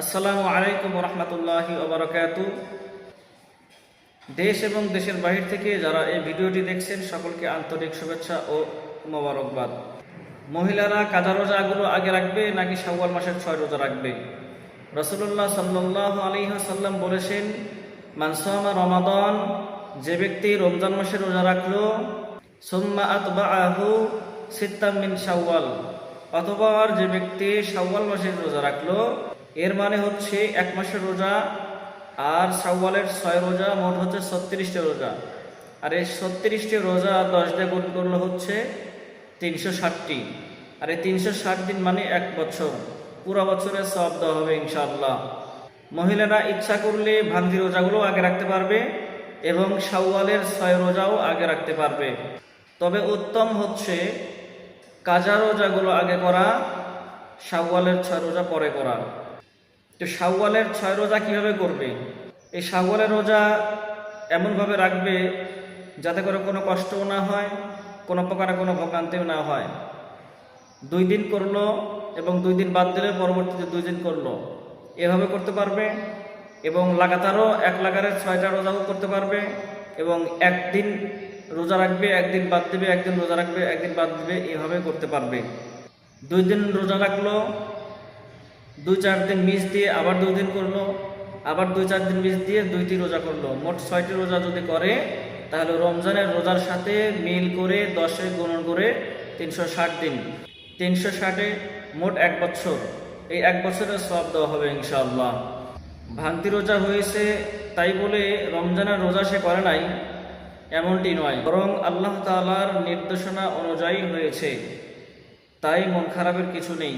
আসসালামু আলাইকুম রহমতুল্লাহি ওবরাকাতু। দেশ এবং দেশের বাহির থেকে যারা এই ভিডিওটি দেখছেন, সকলকে আন্তরিক শুভেচ্ছা ও মোবারকবাদ। মহিলারা কাজা রোজাগুলো আগে রাখবে নাকি শাওয়াল মাসের ছয় রোজা রাখবে? রসুল্লাহ সাল্লাহ আলিহাসাল্লাম বলেছেন মানসামা রমাদন, যে ব্যক্তি রমজান মাসে রোজা রাখল, সুম্মা আতবা আহু সিত্তাম মিন শাওয়াল, অথবা যে ব্যক্তি শাওয়াল মাসের রোজা রাখল এর মানে হচ্ছে এক মাসের রোজা আর শাওয়ালের ছয় রোজা, মোট হচ্ছে ছত্রিশটি রোজা। আর এই ছত্রিশটি রোজা দশ দশটা গুণ করলে হচ্ছে তিনশো ষাটটি। আর এই তিনশো ষাট দিন মানে এক বছর। পুরো বছরের সব দেওয়া হবে ইনশাআল্লাহ। মহিলারা ইচ্ছা করলে ভাঙ্গি রোজাগুলো আগে রাখতে পারবে এবং শাওয়ালের ছয় রোজাও আগে রাখতে পারবে। তবে উত্তম হচ্ছে কাজা রোজাগুলো আগে করা, শাওয়ালের ছয় রোজা পরে করা। তো শাওয়ালের ছয় রোজা কীভাবে করবে? এই শাওয়ালের রোজা এমনভাবে রাখবে যাতে করে কোনো কষ্টও না হয়, কোনো প্রকারে কোনো ভোগান্তিও না হয়। দুই দিন করল এবং দুই দিন বাদ দিলে পরবর্তীতে দুই দিন করল। এভাবে করতে পারবে এবং লাগাতারও এক লাগারে ছয়টা রোজাও করতে পারবে এবং একদিন রোজা রাখবে, একদিন বাদ দেবে, একদিন রোজা রাখবে, একদিন বাদ দিবে, এভাবে করতে পারবে। দুই দিন রোজা রাখল দুই চার দিন মিস দিয়ে আবার দুই দিন করল, আবার দুই চার দিন মিস দিয়ে দুইটি রোজা করল। মোট ছয়টি রোজা যদি করে, তাহলে রমজানের রোজার সাথে মিল করে দশে গুণন করে তিনশো ষাট দিন। তিনশো ষাটে মোট এক বছর। এই এক বছরের সব দেওয়া হবে ইনশাআল্লাহ। ভাঙতি রোজা হয়েছে তাই বলে রমজানের রোজা সে করে নাই, এমনটি নয়। বরং আল্লাহ তাআলার নির্দেশনা অনুযায়ী হয়েছে। তাই মন খারাপের কিছু নেই।